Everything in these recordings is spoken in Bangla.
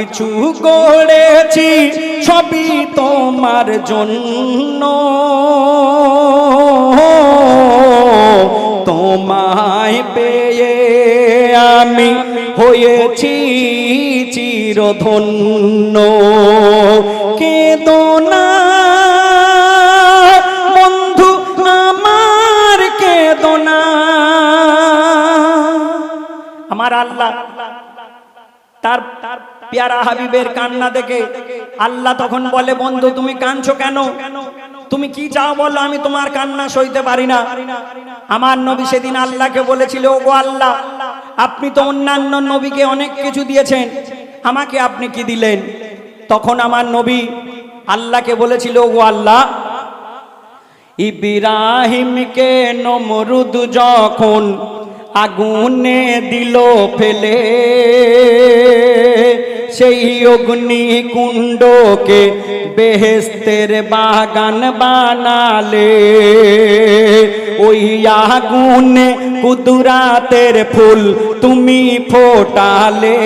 কিছু করেছি, সবই তোমার জন্য। তোমায় পেয়ে আমি হয়েছি চিরধন্য। কেদনা বন্ধু আমার কেদনা আমার আল্লাহ তার তার পেয়ারা হাবিবের কান্না দেখে আল্লাহ তখন বলে, বন্ধু, তুমি কাঁদছো কেন? তুমি কি চাও বলো? আমি তোমার কান্না সইতে পারি না। আমার নবী সেদিন আল্লাহকে বলেছিল, ও গো আল্লাহ, আপনি তো অন্যান্য নবীকে অনেক কিছু দিয়েছেন। আমাকে আপনি কি দিলেন? তখন আমার নবী আল্লাহকে বলেছিল, ও আল্লাহ, ইব্রাহিমকে নমরুদ যখন আগুনে দিল ফেলে সেই অগ্নি কুণ্ডকে বেহেস্তের বাগান বানালে। ওই আগুনে কুদুরাতের ফুল তুমি ফোটালে।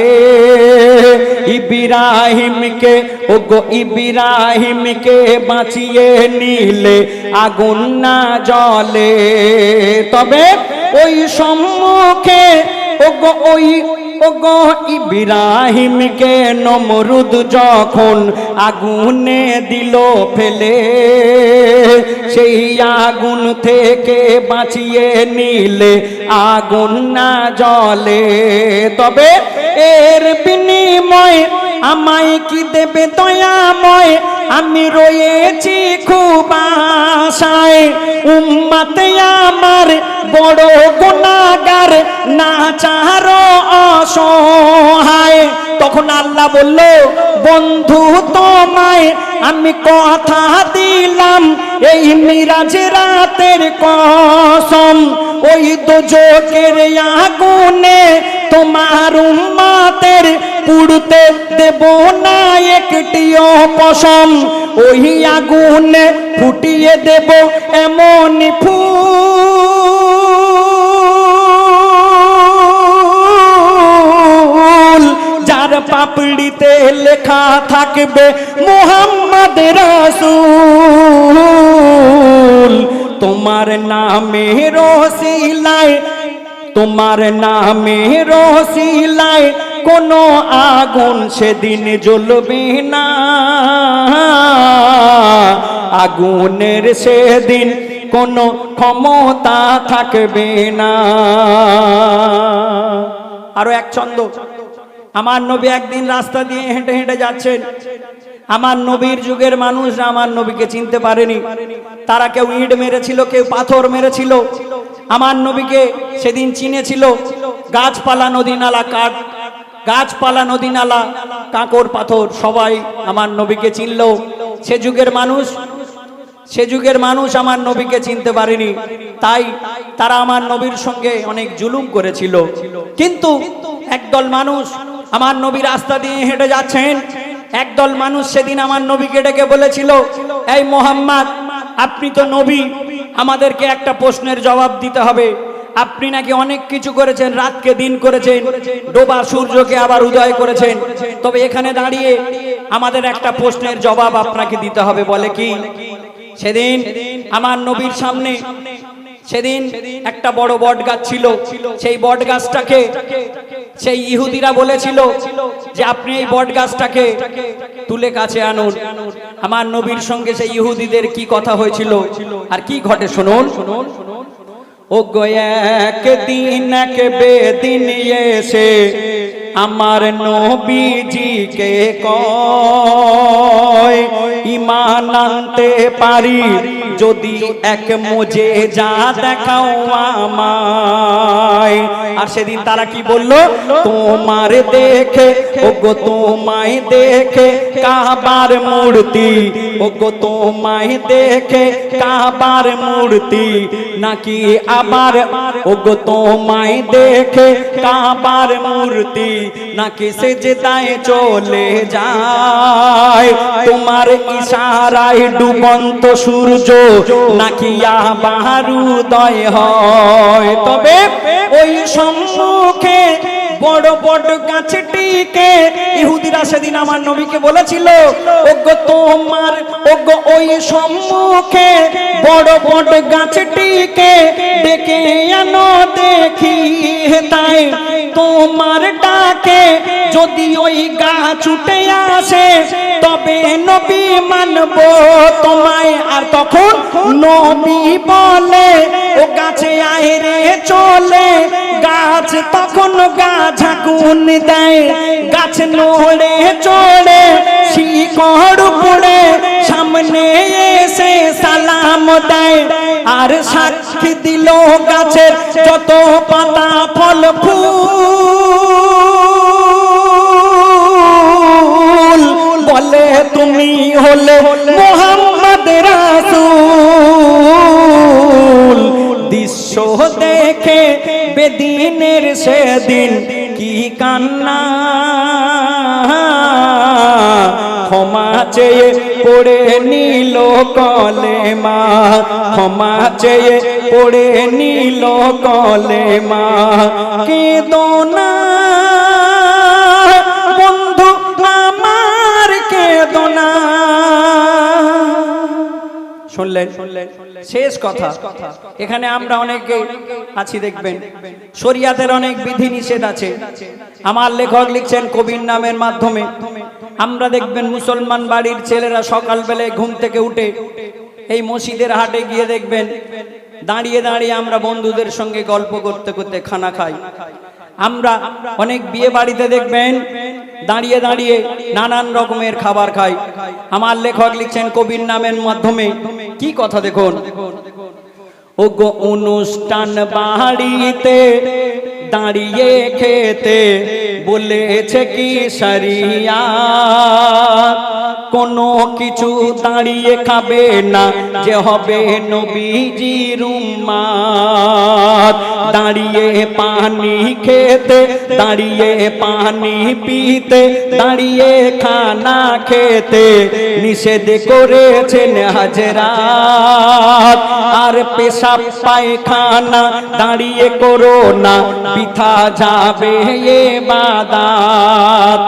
ইব্রাহিমকে ও গো ইব্রাহিমকে বাঁচিয়ে নিলে আগুন না জলে তবে ওই সম্মুখে ও গো ওই, ওগো ইব্রাহিমকে নমরুদ যখন আগুনে দিল ফেলে, সেই আগুন থেকে বাঁচিয়ে নিলে আগুন না জলে তবে এর বিনিময় আমায় কি দেবে দয়াময়? আমি রয়েছি খুব আশায়। উম্মাতে আমার বড় গুণাগার না চারো অসহায়। তখন আল্লাহ বলল, বন্ধু তোমায় আমি কথা দিলাম, এই মিরাজ রাতের কসম। ওই দোজকের আগুনে তোমার উম্মাতের পুড়তে দেব না একটিও পশম। ওই আগুনে ফুটিয়ে দেব এমন ফুল। যার পাপড়িতে লেখা থাকবে মোহাম্মদ রাসূল। তোমার নামে রসিলায়, তোমার নামে রসিলায় কোনো আগুন সেদিন জ্বলবে না। আগুনের সেদিন কোনো ক্ষমতা থাকবে না। আরও এক ছন্দ। আমার নবী একদিন রাস্তা দিয়ে হেঁটে হেঁটে যাচ্ছেন। আমার নবীর যুগের মানুষরা আমার নবীকে চিনতে পারেনি। তারা কেউ ইট মেরেছিল, কেউ পাথর মেরেছিল। আমার নবীকে সেদিন চিনেছিল। গাছপালা নদী নালা কাঠ গাছপালা নদী নালা কাঁকর, পাথর, সবাই আমার নবীকে চিনল। সে যুগের মানুষ, সে যুগের মানুষ আমার নবীকে চিনতে পারেনি। তাই তারা আমার নবীর সঙ্গে অনেক জুলুম করেছিল। কিন্তু একদল মানুষ আমার নবী রাস্তা দিয়ে হেঁটে যাচ্ছেন। একদল মানুষ সেদিন আমার নবীকে ডেকে বলেছিল, এই মোহাম্মদ, আপনি তো নবী। আমাদেরকে একটা প্রশ্নের জবাব দিতে হবে। আপনি নাকি অনেক কিছু করেছেন, রাতকে দিন করেছেন, ডোবা সূর্যকে আবার উদয় করেছেন। তবে এখানে দাঁড়িয়ে আমাদের একটা প্রশ্নের জবাব আপনাকে দিতে হবে, বলে কি? সেদিন আমার নবীর সামনে, সেদিন একটা বড় বট গাছ ছিল। সেই বট গাছটাকে সেই ইহুদিরা বলেছিল যে, আপনি এই বট গাছটাকে তুলে কাছে আনুন। আমার নবীর সঙ্গে সেই ইহুদিদের কি কথা হয়েছিল? আর কি ঘটে, শুনুন। ও এক দিন এক বেদিন এসে আমার নবীজিকে কয় ইমান আনতে পারি, যদি এক মোজে যা দেখাও আমায়। আর সেদিন তারা কি বলল? তোমার দেখে ও গো তোমায় দেখে, কাবার মূর্তি। ও গো তোমায় দেখে, কাবার মূর্তি। নাকি আবার ও গো তোমায় দেখে, কাবার মূর্তি? নাকি সে যেতায় চলে যায়? তোমার ইশারায় ডুবন্ত সূর্য, নাকি আবার উদয় হয়? তবে ওই সম্মুখে বড় বড় গাছটিকে ইহুদিরা সেদিন আমার নবীকে বলেছিল ওগো তোমার ওগো ওই সম্মুখে বড় বড় গাছটিকে ডেকে আনো দেখি। তাই তোমার ডাকে যদি ওই গাছ উঠে আসে, তবে নবী মানব তোমায়। আর তখন নবী বলে, ও গাছে আয় রে চলে। গাছ তখন গাছ ঝাঁকুন দেয়। গাছ নড়ে চড়ে, শিকড় পড়ে সামনে এসে সালাম দেয়। আর সাক্ষী দিল গাছের যত পাতা ফল ফুল। বলে, তুমি হলে মোহাম্মদ রাসূল। দৃশ্য দেখে বেদিনের সেদিন কি কান্না। ক্ষমা চেয়ে পড়ে নিল কলে মা ক্ষমা চেয়ে পড়ে নিল কলে মা কেদনা শুনলেন? শেষ কথা। এখানে আমরা অনেকে আছি, দেখবেন। শরিয়াতের অনেক বিধি নিষেধ আছে। আমার লেখক লিখছেন কবির নামের মাধ্যমে। আমরা দেখবেন মুসলমান বাড়ির ছেলেরা সকালবেলায় ঘুম থেকে উঠে এই মসজিদের হাটে গিয়ে দেখবেন, দাঁড়িয়ে দাঁড়িয়ে আমরা বন্ধুদের সঙ্গে গল্প করতে করতে খানা খাই। আমরা অনেক বিয়ে বাড়িতে দেখবেন দাঁড়িয়ে দাঁড়িয়ে নানান রকমের খাবার খায় আমার লেখক লিখছেন কবির নামের মাধ্যমে। কি কথা দেখুন? ও গো অনুষ্ঠান বাড়িতে দাঁড়িয়ে খেতে বলেছে কি সারিয়া? কোনো কিছু দাঁড়িয়ে খাবে না, যে হবে নবীজির উম্মাদ। দাঁড়িয়ে পানি খেতে, দাঁড়িয়ে পানি পিতে, দাঁড়িয়ে খানা খেতে। নিষেধ করেছেন হাজরাত। আর পেশাব পায়খানা দাঁড়িয়ে করো না পিঠা যাবে এ বাদা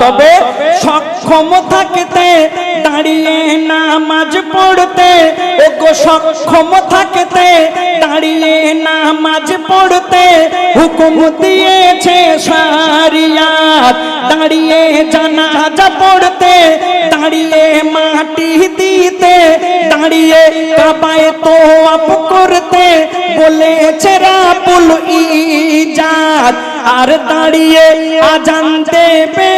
তবে সক্ষম থাকতে, দাঁড়িয়ে নামাজ পড়তে, ওগো সক্ষম থাকতে, দাঁড়িয়ে নামাজ পড়তে, হুকুম দিয়েছে সারিয়াত। দাঁড়িয়ে জানাজা পড়তে, দাঁড়িয়ে মাটি দিতে, দাঁড়িয়ে কাবায় তো আপ করতে, বলেছে রাবুল ইজাদ আর দাঁড়িয়ে আজান দেবে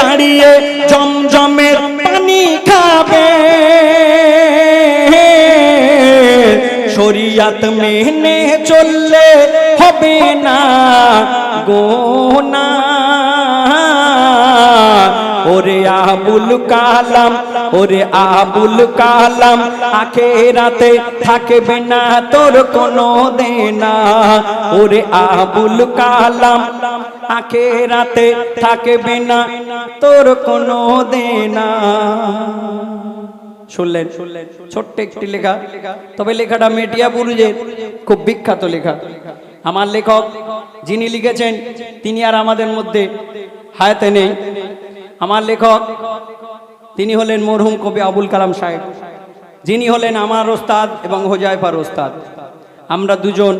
দাঁড়িয়ে জমজমের পানি খাবে। শরিয়াত মেনে চললে হবে না গোনা ওরে আবুল কালাম ওরে আবুল কালাম, আখেরাতে থাকবে না তোর কোনো দেনা। ওরে আবুল কালাম, আখেরাতে থাকবে না তোর কোনো দেনা। শুনলেন? ছোট্ট একটি লেখা। তবে লেখাটা মেটিয়া বুরুজের খুব বিখ্যাত লেখা। আমার লেখক যিনি লিখেছেন, তিনি আর আমাদের মধ্যে হায়াতে নেই। আমার লেখক তিনি হলেন মরহুম কবি আবুল কালাম সাহেব। যিনি হলেন আমার ওস্তাদ এবং হোজাইফার ওস্তাদ। আমরা দুজন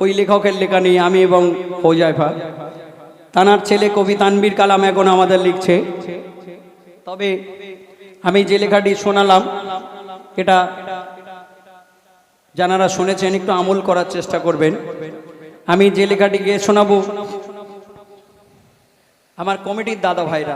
ওই লেখকের লেখা নিয়ে, আমি এবং হোজাইফা। তানার ছেলে কবি তানবীর কালাম এখন আমাদের লিখছে। তবে আমি যে লেখাটি শোনালাম, এটা যারা শুনেছেন, একটু আমল করার চেষ্টা করবেন। আমি যে লেখাটি গিয়ে শোনাবো, আমার কমিটির দাদা ভাইরা।